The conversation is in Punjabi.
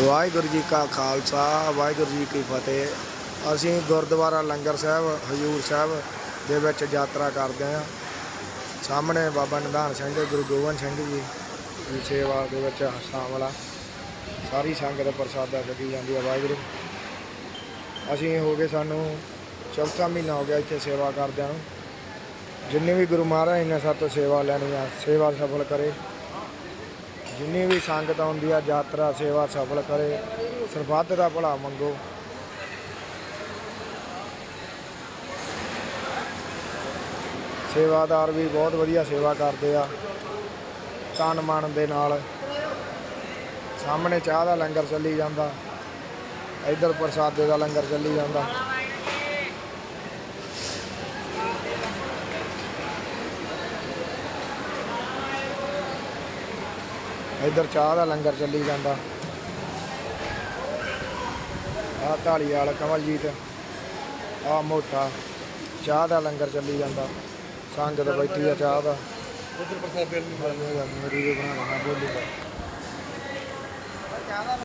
ਵਾਹਿਗੁਰੂ ਜੀ ਕਾ ਖਾਲਸਾ, ਵਾਹਿਗੁਰੂ ਜੀ ਕੀ ਫਤਿਹ। ਅਸੀਂ ਗੁਰਦੁਆਰਾ ਲੰਗਰ ਸਾਹਿਬ, ਹਜੂਰ ਸਾਹਿਬ ਦੇ ਵਿੱਚ ਯਾਤਰਾ ਕਰਦੇ ਹਾਂ। ਸਾਹਮਣੇ ਬਾਬਾ ਨਿਧਾਨ ਸਿੰਘ, ਗੁਰੂ ਗੋਬਿੰਦ ਸਿੰਘ ਜੀ ਦੀ ਸੇਵਾ ਦੇ ਵਿੱਚ ਸ਼ਾਮਲ ਆ। ਸਾਰੀ ਸੰਗਤ ਪ੍ਰਸਾਦਾ ਛਕੀ ਜਾਂਦੀ ਹੈ ਵਾਹਿਗੁਰੂ। ਅਸੀਂ ਹੋ ਗਏ ਸਾਨੂੰ ਚੌਥਾ ਮਹੀਨਾ ਹੋ ਗਿਆ ਇੱਥੇ ਸੇਵਾ ਕਰਦਿਆਂ ਨੂੰ। ਜਿੰਨੇ ਵੀ ਗੁਰੂ ਮਹਾਰਾਜ ਨੇ ਸਾਤੋਂ ਸੇਵਾ ਲੈਣੀ ਆ, ਸੇਵਾ ਸਫਲ ਕਰੇ। ਜਿੰਨੀ ਵੀ ਸੰਗਤ ਆਉਂਦੀ ਆ, ਯਾਤਰਾ, ਸੇਵਾ ਸਫਲ ਕਰੇ, ਸਰਬੱਤ ਦਾ ਭਲਾ ਮੰਗੋ। ਸੇਵਾਦਾਰ ਵੀ ਬਹੁਤ ਵਧੀਆ ਸੇਵਾ ਕਰਦੇ ਆ, ਤਨ ਮਨ ਦੇ ਨਾਲ। ਸਾਹਮਣੇ ਚਾਹ ਦਾ ਲੰਗਰ ਚੱਲੀ ਜਾਂਦਾ, ਇੱਧਰ ਪ੍ਰਸਾਦੇ ਦਾ ਲੰਗਰ ਚੱਲੀ ਜਾਂਦਾ। ਇੱਧਰ ਚਾਹ ਦਾ ਲੰਗਰ ਚੱਲੀ ਜਾਂਦਾ। ਆਹ ਢਾਲੀ ਵਾਲਾ ਕਮਲਜੀਤ ਆਹ ਮੋਟਾ ਚਾਹ ਦਾ ਲੰਗਰ ਚੱਲੀ ਜਾਂਦਾ। ਸੰਗਤ ਬੈਠੀ ਆ ਚਾਹ ਦਾ। ਉਧਰ ਪ੍ਰਸਾਦ ਦੇ ਮੇਰੀ ਵੀ ਬਣਾ ਲੈਣਾ ਬੋਲੀ ਦਾ।